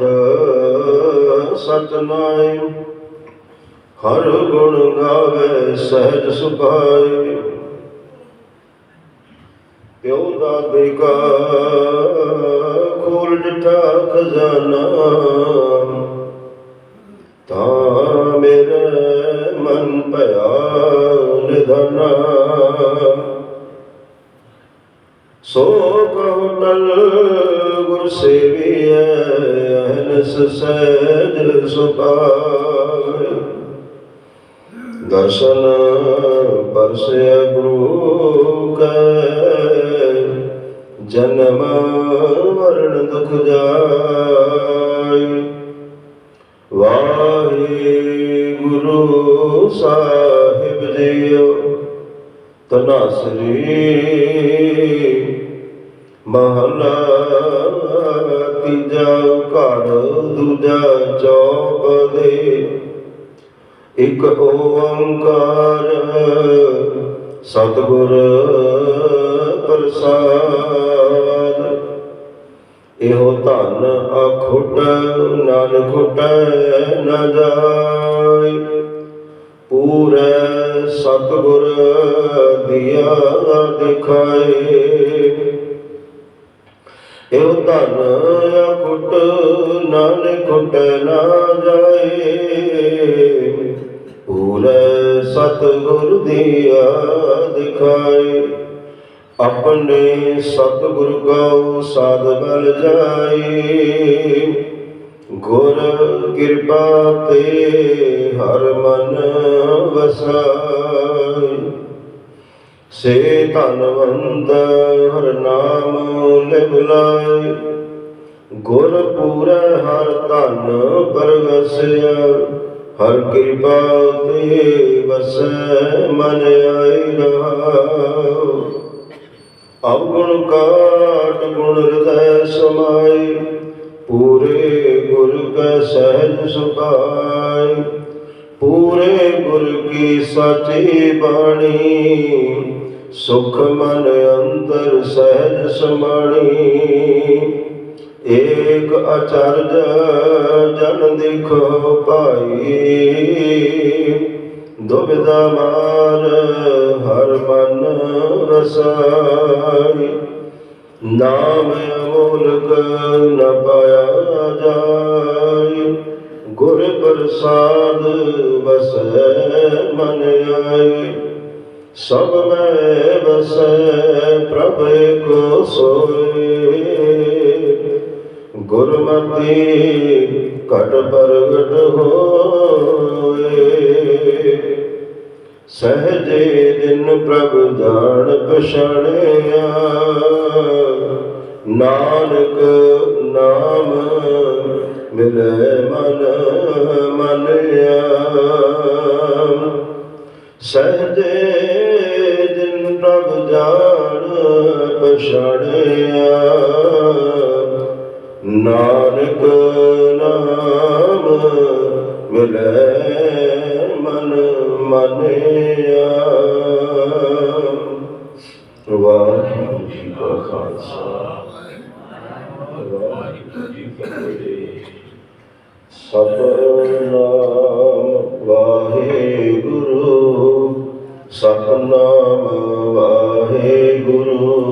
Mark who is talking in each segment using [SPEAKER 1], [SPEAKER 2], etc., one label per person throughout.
[SPEAKER 1] ਪਾਠ ਸਤਨਾਮ। ਹਰ ਗੁਣ ਗਾਵੇ ਸਹਿਜ ਸੁਭਾਈ। ਪਿਓ ਦਾ ਕਾ ਖੋਲ ਜਿਠਾ ਖਜ਼ਾਨਾ। ਤਾਂ ਮੇਰੇ ਮਨ ਭਇਆ ਨਿਧਨਾ। ਸੋ ਕਹੁ ਟਲ ਗੁਰ ਸੇਵੀਐ ਅਹਨਸ ਸਹਿਜ ਸੁਭਾਇ ਦਰਸ਼ਨ ਪਰਸਿਆ ਗੁਰੂ ਕੈ, ਜਨਮ ਮਰਨ ਦੁਖ ਜਾਇ ਵਾਹਿਗੁਰੂ ਸਾਹਿਬ ਜੀਓ ਤਨਾਸਰੀ ਮਹਲਾ ਚੌਪਦੇ ਇਕ ਓੰਕਾਰ ਸਤਿਗੁਰ ਪ੍ਰਸਾਦ। ਇਹੋ ਧਨ ਅਖੁੱਟ ਨਾਨਕ ਖੁੱਟ ਨ ਜਾਇ ਪੂਰੇ ਸਤਿਗੁਰ ਦਿਆ ਦਿਖਾਏ। ਇਹੋ ਧਨ ਅਖੁੱਟ ਨਾਨਕ ਖੁੱਟੈ ਨ ਜਾਏ? ਪੂਰੇ ਸਤਿਗੁਰ ਦੀਆ ਦਿਖਾਏ ਆਪਣੇ ਸਤਿਗੁਰ ਗਉ ਸਾਧ ਬਲ ਜਾਈ ਗੁਰ ਕਿਰਪਾ ਤੇ ਹਰ ਮਨ ਵਸਾਈ ਸੇ ਧਨਵੰਤ, ਹਰ ਨਾਮ ਲਿਵ ਲਾਇ ਗੁਰ ਪੂਰਾ ਹਰ ਧਨ ਪਰਗਸਿਆ ਹਰ ਕਿਰਪਾ ਤੇ ਵਸੈ ਮਨ ਆਈ ਰਹਾਉ। ਅਵਗੁਣ ਕਾਟ ਗੁਣ ਹਿਰਦੈ ਸਮਾਈ ਪੂਰੇ ਗੁਰ ਕੈ ਸਹਿਜ ਸੁਭਾਈ ਪੂਰੇ ਗੁਰ ਕੀ ਸੱਚੀ ਬਾਣੀ ਸੁਖ ਮਨ ਅੰਤਰ ਸਹਿਜ ਸਮਾਣੀ ਏਕ ਅਚਰਜ ਜਨ ਦੇਖੋ ਭਾਈ ਦੁਬਿਧਾ ਮਾਰ ਹਰ ਮਨ ਰਸਾਈ। ਨਾਮ ਅਮੋਲਕ ਨ ਪਾਇਆ ਜਾਈ। ਗੁਰ ਪ੍ਰਸਾਦ ਵਸੈ ਮਨ ਆਈ। ਸਭ ਮੈਂ ਵਸੈ ਪ੍ਰਭ ਕੋ ਸੋਏ। ਗੁਰਮਤੀ ਘਟ ਪ੍ਰਗਟ ਹੋਏ। ਸਹਜੇ ਦਿਨ ਪ੍ਰਭ ਜਾਣ ਪਛਾਣਿਆ। ਨਾਨਕ ਪਛਾਣਿਆ ਨਾਨਕ ਨਾਮ ਮਿਲੇ ਮਨ ਮਨਿਆ। ਵਾਹਿਗੁਰੂ ਜੀ ਕਾ ਖਾਲਸਾ। ਵਾਹਿਗੁਰੂ ਜੀ ਕੀ ਫਤਿਹ। ਸਤਨਾਮ ਵਾਹਿਗੁਰੂ। ਸਤਨਾਮ ਵਾਹਿਗੁਰੂ।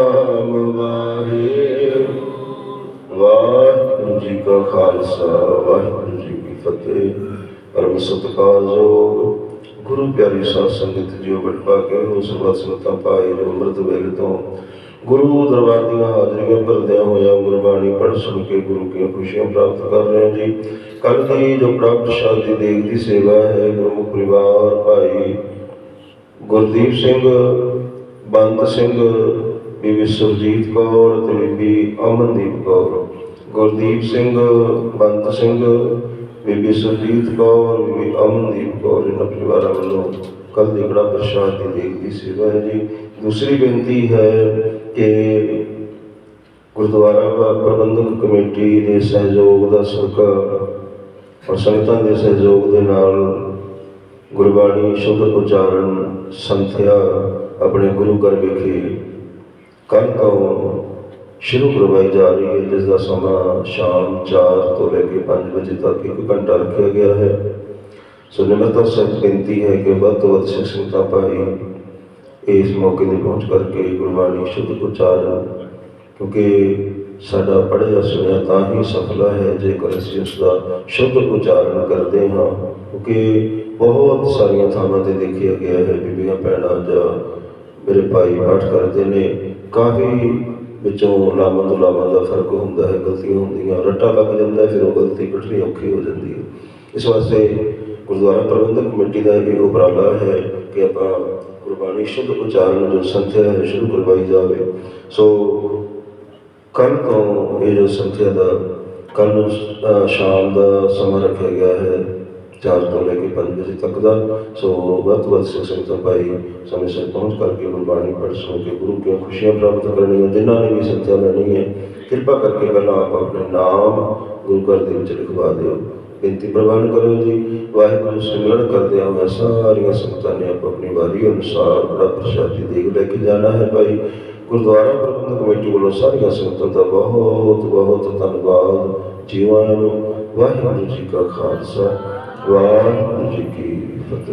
[SPEAKER 1] ਜੀ ਕਾ ਖਾਲਸਾ, ਵਾਹਿਗੁਰੂ ਜੀ ਕੀ ਫਤਿਹ। ਪਰਮ ਸਤਿਕਾਰਯੋਗ ਗੁਰੂ ਪਿਆਰੀ ਸਾਧ ਸੰਗਤ ਜੀਓ ਬਟਪਾ ਕੇ ਹੋ ਸਭਾ ਸੰਤਾਂ ਪਾਈ ਜੋ ਅੰਮ੍ਰਿਤ ਵੇਲ ਤੋਂ। ਗੁਰੂ ਦਰਬਾਰ ਦੀਆਂ ਹਾਜ਼ਰੀਆਂ ਭਰਦਿਆਂ ਹੋਇਆ ਗੁਰਬਾਣੀ ਪੜ੍ਹ ਸੁਣ ਕੇ ਗੁਰੂ ਕੇ ਖੁਸ਼ੀਆਂ ਪ੍ਰਾਪਤ ਕਰ ਰਹੇ ਹਾਂ ਜੀ। ਕੱਲ ਦੀ ਜੋ ਪ੍ਰਾਪਤ ਸ਼ਾਦੀ ਦੇਗ ਦੀ ਸੇਵਾ ਹੈ, ਗੁਰਮੁਖ ਪਰਿਵਾਰ ਭਾਈ ਗੁਰਦੀਪ ਸਿੰਘ ਬੰਦ ਸਿੰਘ, ਬੀਬੀ ਸੁਰਜੀਤ ਕੌਰ ਤੇ ਬੀਬੀ ਅਮਨਦੀਪ ਕੌਰ। ਗੁਰਦੀਪ ਸਿੰਘ, ਬੰਤ ਸਿੰਘ, ਬੀਬੀ ਸੁਰਜੀਤ ਕੌਰ, ਬੀਬੀ ਅਮਨਦੀਪ ਕੌਰ ਇਹਨਾਂ ਪਰਿਵਾਰਾਂ ਵੱਲੋਂ ਕੱਲ ਦੀ ਬੜਾ ਪ੍ਰਸ਼ਾਦ ਦੀ ਦੇਖਦੀ ਸੇਵਾ ਹੈ ਜੀ। ਦੂਸਰੀ ਬੇਨਤੀ ਹੈ ਕਿ ਗੁਰਦੁਆਰਾ ਪ੍ਰਬੰਧਕ ਕਮੇਟੀ ਦੇ ਸਹਿਯੋਗ ਦਾ ਸਦਕਾ ਔਰ ਸੰਗਤਾਂ ਦੇ ਸਹਿਯੋਗ ਦੇ ਨਾਲ ਗੁਰਬਾਣੀ ਸ਼ੁੱਧ ਉਚਾਰਨ ਸੰਥਿਆ ਆਪਣੇ ਗੁਰੂ ਘਰ ਵਿਖੇ ਕੱਲ ਤੋਂ ਸ਼ੁਰੂ ਕਰਵਾਈ ਜਾ ਰਹੀ ਹੈ, ਜਿਸ ਦਾ ਸਮਾਂ ਸ਼ਾਮ 4 ਤੋਂ ਲੈ ਕੇ 5 ਵਜੇ ਤੱਕ ਇੱਕ ਘੰਟਾ ਰੱਖਿਆ ਗਿਆ ਹੈ। ਸੋ ਨਿਮਰਤਾ ਸਭ ਬੇਨਤੀ ਹੈ ਕਿ ਵੱਧ ਤੋਂ ਵੱਧ ਸਿੱਖ ਸੰਗਤਾਂ ਭਾਈ ਇਸ ਮੌਕੇ ਤੇ ਪਹੁੰਚ ਕਰਕੇ ਗੁਰਬਾਣੀ ਸ਼ੁੱਧ ਉਚਾਰਨ, ਕਿਉਂਕਿ ਸਾਡਾ ਪੜ੍ਹਿਆ ਸੁਣਿਆ ਤਾਂ ਹੀ ਸਫਲਾ ਹੈ, ਜੇਕਰ ਅਸੀਂ ਉਸ ਦਾ ਸ਼ੁੱਧ ਉਚਾਰਨ ਕਰਦੇ ਹਾਂ, ਕਿਉਂਕਿ ਬਹੁਤ ਸਾਰੀਆਂ ਥਾਵਾਂ ਤੇ ਦੇਖਿਆ ਗਿਆ ਹੈ, ਬੀਬੀਆਂ, ਭੈਣਾਂ ਜਾਂ ਮੇਰੇ ਭਾਈ ਪਾਠ ਕਰਦੇ ਨੇ, ਕਾਫੀ ਵਿੱਚੋਂ ਲਾਵਾਂ ਤੋਂ ਲਾਮਾਂ ਦਾ ਫ਼ਰਕ ਹੁੰਦਾ ਹੈ, ਗਲਤੀਆਂ ਹੁੰਦੀਆਂ, ਰੱਟਾ ਲੱਗ ਜਾਂਦਾ ਫਿਰ ਉਹ ਗਲਤੀ ਕੱਢਣੀ ਔਖੀ ਹੋ ਜਾਂਦੀ ਹੈ। ਇਸ ਵਾਸਤੇ ਗੁਰਦੁਆਰਾ ਪ੍ਰਬੰਧਕ ਕਮੇਟੀ ਦਾ ਇਹ ਉਪਰਾਲਾ ਹੈ ਕਿ ਆਪਾਂ ਗੁਰਬਾਣੀ ਸ਼ੁੱਧ ਉਚਾਰਨ ਜੋ ਸੰਥਿਆ ਹੈ, ਸ਼ੁਰੂ ਕਰਵਾਈ ਜਾਵੇ। ਸੋ ਕੱਲ ਤੋਂ ਇਹ ਜੋ ਸੰਥਿਆ ਦਾ ਕੱਲ ਨੂੰ ਸ਼ਾਮ ਦਾ ਸਮਾਂ ਰੱਖਿਆ ਗਿਆ ਹੈ ਚਾਰ ਤੋਂ ਲੈ ਕੇ 5 ਵਜੇ ਤੱਕ ਦਾ। ਸੋ ਵੱਧ ਤੋਂ ਵੱਧ ਸਿੱਖ ਸੰਗਤਾਂ ਭਾਈ ਸਮੇਂ ਸਿਰ ਪਹੁੰਚ ਕਰਕੇ ਗੁਰਬਾਣੀ ਪੜ੍ਹ ਸੁਣ ਕੇ ਗੁਰੂ ਦੀਆਂ ਖੁਸ਼ੀਆਂ ਪ੍ਰਾਪਤ ਕਰਨੀਆਂ, ਜਿਨ੍ਹਾਂ ਨੇ ਵੀ ਸੰਥਿਆ ਲੈਣੀ ਹੈ, ਕਿਰਪਾ ਕਰਕੇ ਪਹਿਲਾਂ ਆਪ ਆਪਣੇ ਨਾਮ ਗੁਰੂ ਘਰ ਦੇ ਵਿੱਚ ਲਿਖਵਾ ਦਿਓ। ਬੇਨਤੀ ਪ੍ਰਵਾਨ ਕਰੋ ਜੀ, ਵਾਹਿਗੁਰੂ ਸਿਮਰਨ ਕਰਦੇ ਹੋਏ ਸਾਰੀਆਂ ਸੰਗਤਾਂ ਨੇ ਆਪ ਆਪਣੀ ਵਾਰੀ ਅਨੁਸਾਰ ਬੜਾ ਪ੍ਰਸ਼ਾਦੀ ਦੇਗ ਲੈ ਕੇ ਜਾਣਾ ਹੈ ਭਾਈ। ਗੁਰਦੁਆਰਾ ਪ੍ਰਬੰਧਕ ਕਮੇਟੀ ਵੱਲੋਂ ਸਾਰੀਆਂ ਸੰਗਤਾਂ ਦਾ ਬਹੁਤ ਬਹੁਤ ਧੰਨਵਾਦ। ਜੀਵਾਂ ਨੂੰ ਵਾਹਿਗੁਰੂ ਜੀ ਕਾ ਖਾਲਸਾ। ਵਾਹਿਗੁਰੂ ਜੀ ਕੀ ਫਤਿਹ।